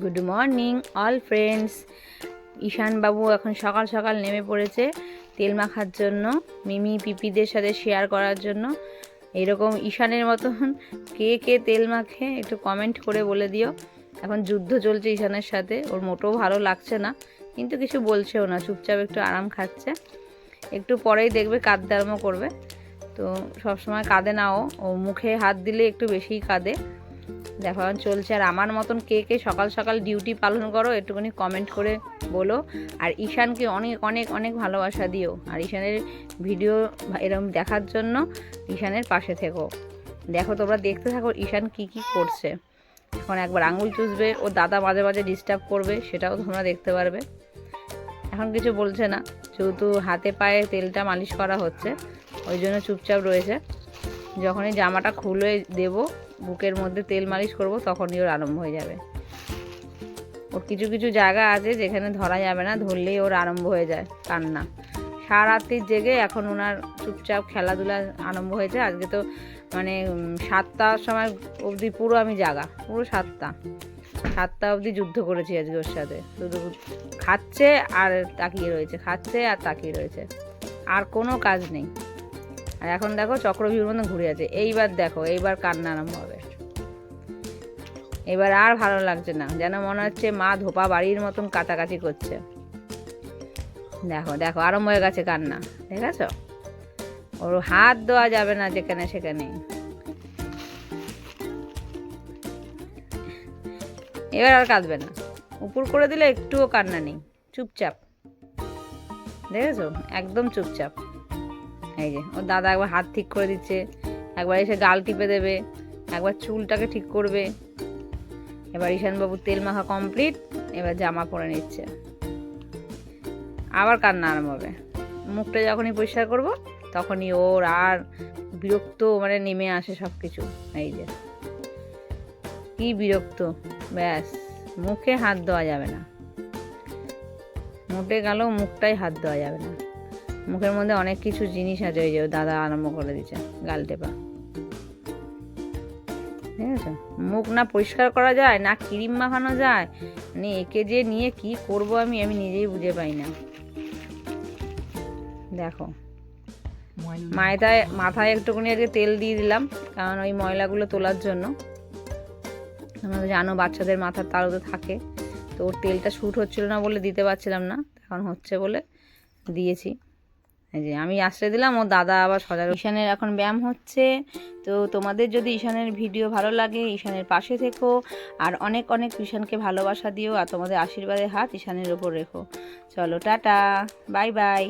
Good morning all friends Ishan babu এখন সকাল সকাল নেমে পড়েছে তেল মাখার জন্য, মিমি, পিপিদের সাথে শেয়ার করার জন্য। এরকম ঈশানের মতন কে কে তেল মাখে একটু কমেন্ট করে বলে দিও। এখন যুদ্ধ চলছে ঈশানের সাথে, ওর মোটেও ভালো লাগছে না, কিন্তু কিছু বলছেও না, চুপচাপ একটু আরাম খাচ্ছে। একটু পরেই দেখবে কাঁদতে আরম্ভ করবে। তো সবসময় কাঁদে না ও মুখে হাত দিলে একটু বেশিই কাঁদে। দেখো, এখন চলছে। আর আমার মতন কে কে সকাল সকাল ডিউটি পালন করো, একটুখানি কমেন্ট করে বলো। আর ঈশানকে অনেক অনেক অনেক ভালোবাসা দিও। আর ঈশানের ভিডিও এরকম দেখার জন্য ঈশানের পাশে থেকো। দেখো, তোমরা দেখতে থাকো ঈশান কি কি করছে। এখন একবার আঙুল চুষবে, ও দাদা মাঝে মাঝে ডিস্টার্ব করবে, সেটাও তোমরা দেখতে পারবে। এখন কিছু বলছে না, যেহেতু হাতে পায়ে তেলটা মালিশ করা হচ্ছে, ওই জন্য চুপচাপ রয়েছে। যখনই জামাটা খুলে দেব বুকের মধ্যে তেল মালিশ করব, তখনই ওর আরম্ভ হয়ে যাবে। ওর কিছু কিছু জায়গা আছে যেখানে ধরা যাবে না, ধরলেই ওর আরম্ভ হয়ে যায় কান্না। সারা রাত্রির জেগে এখন ওনার চুপচাপ খেলাধুলা আরম্ভ হয়েছে। আজকে তো মানে সাতটার সময় অবধি পুরো আমি জাগা, পুরো সাতটা। সাতটা অবধি যুদ্ধ করেছি আজকে ওর সাথে। শুধু খাচ্ছে আর তাকিয়ে রয়েছে, খাচ্ছে আর তাকিয়ে রয়েছে। আর কোনো কাজ নেই। আর এখন দেখো চক্রভিউর মতো ঘুরে আছে। এইবার দেখো, এইবার কান্না আরম্ভ হবে। এবার আর ভালো লাগছে না, যেন মনে হচ্ছে মা ধোপা বাড়ির মতন কাটাকাটি করছে। দেখো দেখো, আরম্ভ হয়ে গেছে কান্না ঠিক আছে ওর হাত দেওয়া যাবে না যেখানে সেখানে। এবার আর কাঁদবে না। উপর করে দিলে একটুও কান্না নেই। চুপচাপ। দেখেছ? একদম চুপচাপ। এই যে, ওর দাদা একবার হাত ঠিক করে দিচ্ছে, একবার এসে গাল টিপে দেবে, একবার চুলটাকে ঠিক করবে। এবার ঈশানবাবুর তেল মাখা কমপ্লিট এবার জামা পরে নিচ্ছে। আবার কান্না আরম্ভ হবে। মুখটা যখনই পরিষ্কার করব, তখনই ওর আর বিরক্ত মানে নেমে আসে সব কিছু এই যে, কি বিরক্ত, ব্যাস, মুখে হাত দেওয়া যাবে না। মুখে গেলেও মুখটাই হাত দেওয়া যাবে না। মুখের মধ্যে অনেক কিছু জিনিস আছে ওই যে দাদা আরম্ভ করে দিচ্ছে গাল টেপা। ঠিক আছে? মুখ না পরিষ্কার করা যায় না ক্রিম মাখানো যায় মানে একে যে নিয়ে কি করব আমি আমি নিজেই বুঝে পাই না। দেখো। মাথায় মাথায় একটুখানি আজকে তেল দিয়ে দিলাম কারণ ওই ময়লাগুলো তোলার জন্য। তোমরা জানো বাচ্চাদের মাথার তালুতে থাকে। তো ওর তেলটা শ্যুট হচ্ছিল না বলে দিতে পারছিলাম না এখন হচ্ছে বলে দিয়েছি। যে আমি আশ্রয় দিলাম ও দাদা আবার সজাগ ঈশানের এখন ব্যায়াম হচ্ছে। তো তোমাদের যদি ঈশানের ভিডিও ভালো লাগে, ঈশানের পাশে থেকো। আর অনেক অনেক ঈশানকে ভালোবাসা দিও, আর তোমাদের আশীর্বাদের হাত ঈশানের ওপর রেখো। চলো, টাটা। Bye bye.